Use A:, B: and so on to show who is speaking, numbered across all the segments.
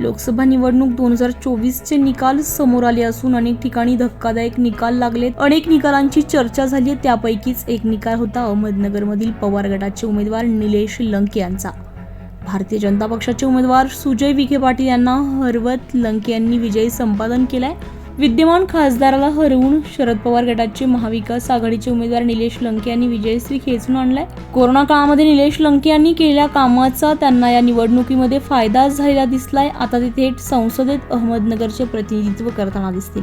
A: लोकसभा निवडणूक दोन हजार चोवीसचे निकाल समोर आले असून अनेक ठिकाणी धक्कादायक निकाल लागले अनेक निकालांची चर्चा झाली आहे. त्यापैकीच एक निकाल होता अहमदनगरमधील पवार गटाचे उमेदवार निलेश लंके यांचा. भारतीय जनता पक्षाचे उमेदवार सुजय विखे पाटील यांना हरवत लंके यांनी विजयी संपादन केलाय. विद्यमान खासदाराला हरवून शरद पवार गटाचे महाविकास आघाडीचे उमेदवार निलेश लंके यांनी विजयश्री खेचून आणलाय. कोरोना काळामध्ये निलेश लंके यांनी केलेल्या कामाचा त्यांना या निवडणुकीमध्ये फायदा झालेला दिसलाय. आता ते थेट संसदेत अहमदनगरचे प्रतिनिधित्व करताना दिसतील.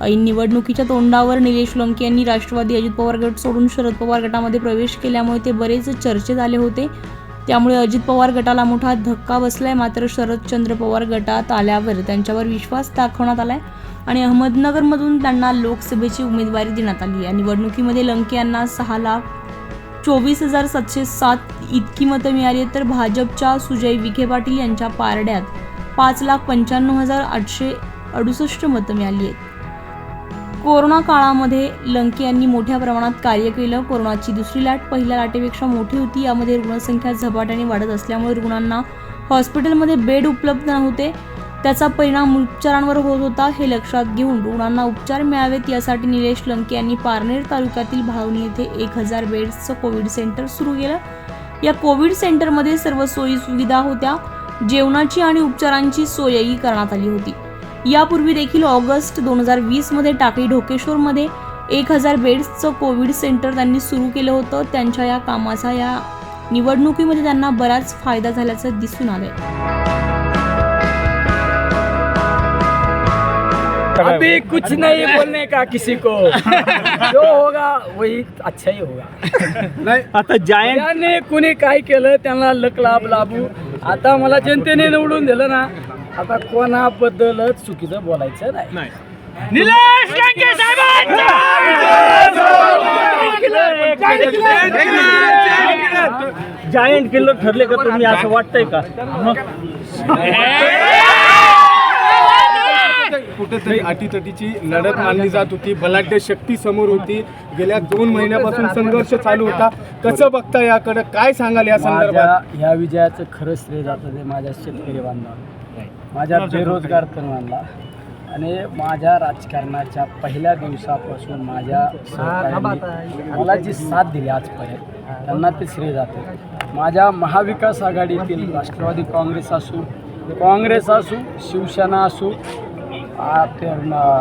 A: ऐन निवडणुकीच्या तोंडावर निलेश लंके यांनी राष्ट्रवादी अजित पवार गट सोडून शरद पवार गटामध्ये प्रवेश केल्यामुळे ते बरेच चर्चेत आले होते. त्यामुळे अजित पवार गटाला मोठा धक्का बसलाय. मात्र शरदचंद्र पवार गटात आल्यावर त्यांच्यावर विश्वास दाखवण्यात आलाय आणि अहमदनगरमधून त्यांना लोकसभेची उमेदवारी देण्यात आली या निवडणुकीमध्ये लंके यांना सहा लाख चोवीस हजार सातशे सात इतकी मतं मिळाली आहेत. तर भाजपच्या सुजय विखे पाटील यांच्या पारड्यात पाच लाख पंच्याण्णव हजार आठशे अडुसष्ट मतं मिळाली आहेत. कोरोना काळामध्ये लंके यांनी मोठ्या प्रमाणात कार्य केलं. कोरोनाची दुसरी लाट पहिल्या लाटेपेक्षा मोठी होती. यामध्ये रुग्णसंख्या झपाट्याने वाढत असल्यामुळे रुग्णांना हॉस्पिटलमध्ये बेड उपलब्ध नव्हते. त्याचा परिणाम उपचारांवर होत होता. हे लक्षात घेऊन रुग्णांना उपचार मिळावेत यासाठी निलेश लंके यांनी पारनेर तालुक्यातील भावनी येथे एक हजार बेड्सचं कोविड सेंटर सुरू केलं. या कोविड सेंटरमध्ये सर्व सोयी सुविधा होत्या. जेवणाची आणि उपचारांची सोयही करण्यात आली होती. यापूर्वी देखील ऑगस्ट दोन हजार वीसमध्ये टाकळी ढोकेश्वरमध्ये एक हजार बेड्सचं कोविड सेंटर त्यांनी सुरू केलं होतं. त्यांच्या या कामाचा या निवडणुकीमध्ये त्यांना बराच फायदा झाल्याचं दिसून आलंय.
B: अभी कुछ नहीं बोलने का किसी को। जो होगा वही अच्छा ही होगा।
C: नाही आता जायंट
B: त्याने कुणी काय केलं त्यांना लक लाभ लाभू. आता मला जनतेने निवडून दिलं ना आता कोणाबद्दल चुकीचं बोलायचं नाही. निलेश लंके
C: जायंट किल्लर ठरले का तुम्ही असं वाटतंय का? मग
D: कुठेतरी अटीतटीची लढत मानली जात होती. बलाढ्य शक्ती समोर होती. गेल्या दोन महिन्यापासून संघर्ष चालू होता. कसं बघता याकडे? काय सांगाल या संदर्भात?
B: ह्या विजयाचं खरं श्रेय जातं ते माझ्या शेतकरी बांधवांना. माझ्या बेरोजगार तरुणांना आणि माझ्या राजकारणाच्या पहिल्या दिवसापासून माझ्या सहकाऱ्यांनी मला जी साथ दिली आजपर्यंत त्यांना ते श्रेय जातं. माझ्या महाविकास आघाडीतील राष्ट्रवादी काँग्रेस असू काँग्रेस असू शिवसेना असू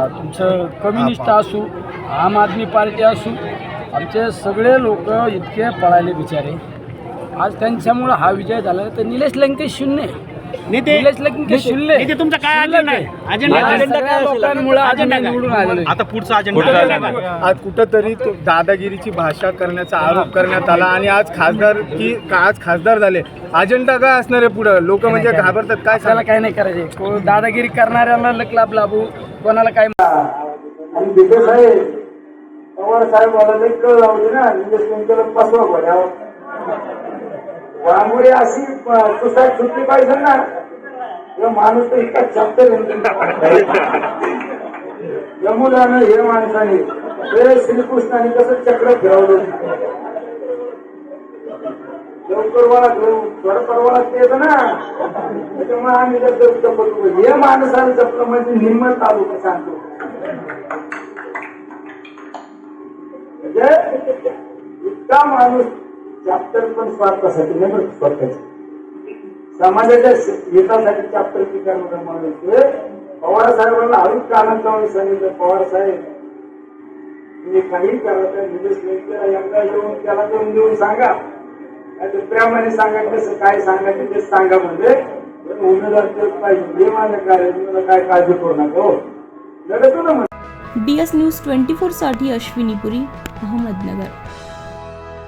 B: तुमचं कम्युनिस्ट असू आम आदमी पार्टी असू आमचे सगळे लोक इतके पळाले बिचारे. आज त्यांच्यामुळं हा विजय झाला. तर निलेश लंके शून्य.
C: नेते तुमचा काय अजेंडा आहे? अजेंडा. आता पुढचा अजेंडा
D: आज कुठंतरी तो दादागिरीची भाषा करण्याचा आरोप करण्यात आला आणि आज खासदार की आज खासदार झाले. अजेंडा काय असणार आहे पुढं? लोक म्हणजे घाबरतात. काय सांगा?
B: काय नाही करायचे. कोण दादागिरी करणाऱ्यांना लक लाभ लाभू. कोणाला काय
E: आणि तिथे साहेब पवार साहेब मला लई कळ लावली ना. म्हणजे तुमच्याला बसवा भराव त्यामुळे अशी सुसाट सुटली पाहिजे ना. हे माणूस तर इतका चॅप्टर यमुनानं हे माणसाने हे श्रीकृष्णाने कसं चक्र फिरवलं. लवकर वाळा थोडं परवाळा येतं ना. त्याच्यामुळे आम्ही जर जपतो हे माणसाने जपलं म्हणजे निम्म तालुका सांगतो. म्हणजे इतका माणूस चॅप्टर पण स्वार्थासाठी नाही बरं स्वतःचे समाजाच्या हितासाठी चॅप्टर ती करणारा माणूस पवार साहेबांना हळूच आनंद लावून सांगितलं पवार साहेब तुम्ही काही करा त्या निलेश लंकेला एकदा येऊन त्याला देऊन देऊन सांगा. नाही प्रेमाने सांगा कसं काय सांगायचं ते सांगा म्हणजे उमेदवार तेच पाहिजे हे माझं कार्य तुम्हाला काय काळजी करू नका हो. लढतो ना
A: डी एस न्यूज ट्वेंटी फोरसाठी अश्विनी पुरी अहमदनगर.